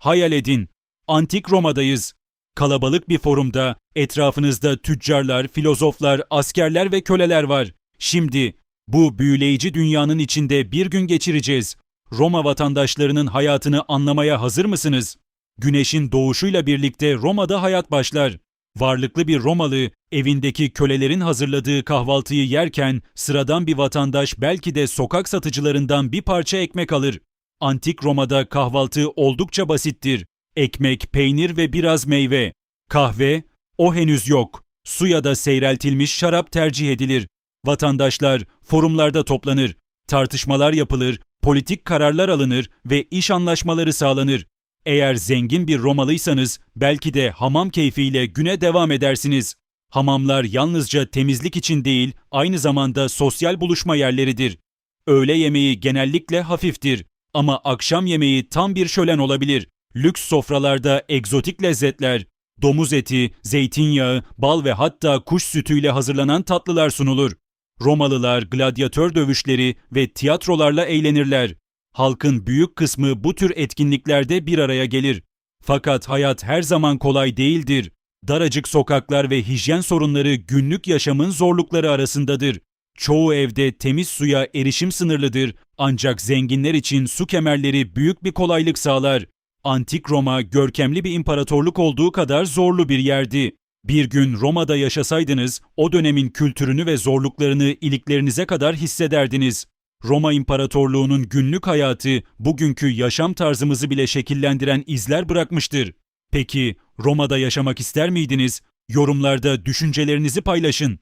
Hayal edin. Antik Roma'dayız. Kalabalık bir forumda etrafınızda tüccarlar, filozoflar, askerler ve köleler var. Şimdi bu büyüleyici dünyanın içinde bir gün geçireceğiz. Roma vatandaşlarının hayatını anlamaya hazır mısınız? Güneşin doğuşuyla birlikte Roma'da hayat başlar. Varlıklı bir Romalı evindeki kölelerin hazırladığı kahvaltıyı yerken sıradan bir vatandaş belki de sokak satıcılarından bir parça ekmek alır. Antik Roma'da kahvaltı oldukça basittir. Ekmek, peynir ve biraz meyve. Kahve, o henüz yok. Su ya da seyreltilmiş şarap tercih edilir. Vatandaşlar forumlarda toplanır. Tartışmalar yapılır, politik kararlar alınır ve iş anlaşmaları sağlanır. Eğer zengin bir Romalıysanız belki de hamam keyfiyle güne devam edersiniz. Hamamlar yalnızca temizlik için değil, aynı zamanda sosyal buluşma yerleridir. Öğle yemeği genellikle hafiftir ama akşam yemeği tam bir şölen olabilir. Lüks sofralarda egzotik lezzetler, domuz eti, zeytinyağı, bal ve hatta kuş sütüyle hazırlanan tatlılar sunulur. Romalılar gladyatör dövüşleri ve tiyatrolarla eğlenirler. Halkın büyük kısmı bu tür etkinliklerde bir araya gelir. Fakat hayat her zaman kolay değildir. Daracık sokaklar ve hijyen sorunları günlük yaşamın zorlukları arasındadır. Çoğu evde temiz suya erişim sınırlıdır ancak zenginler için su kemerleri büyük bir kolaylık sağlar. Antik Roma görkemli bir imparatorluk olduğu kadar zorlu bir yerdi. Bir gün Roma'da yaşasaydınız o dönemin kültürünü ve zorluklarını iliklerinize kadar hissederdiniz. Roma İmparatorluğu'nun günlük hayatı bugünkü yaşam tarzımızı bile şekillendiren izler bırakmıştır. Peki Roma'da yaşamak ister miydiniz? Yorumlarda düşüncelerinizi paylaşın.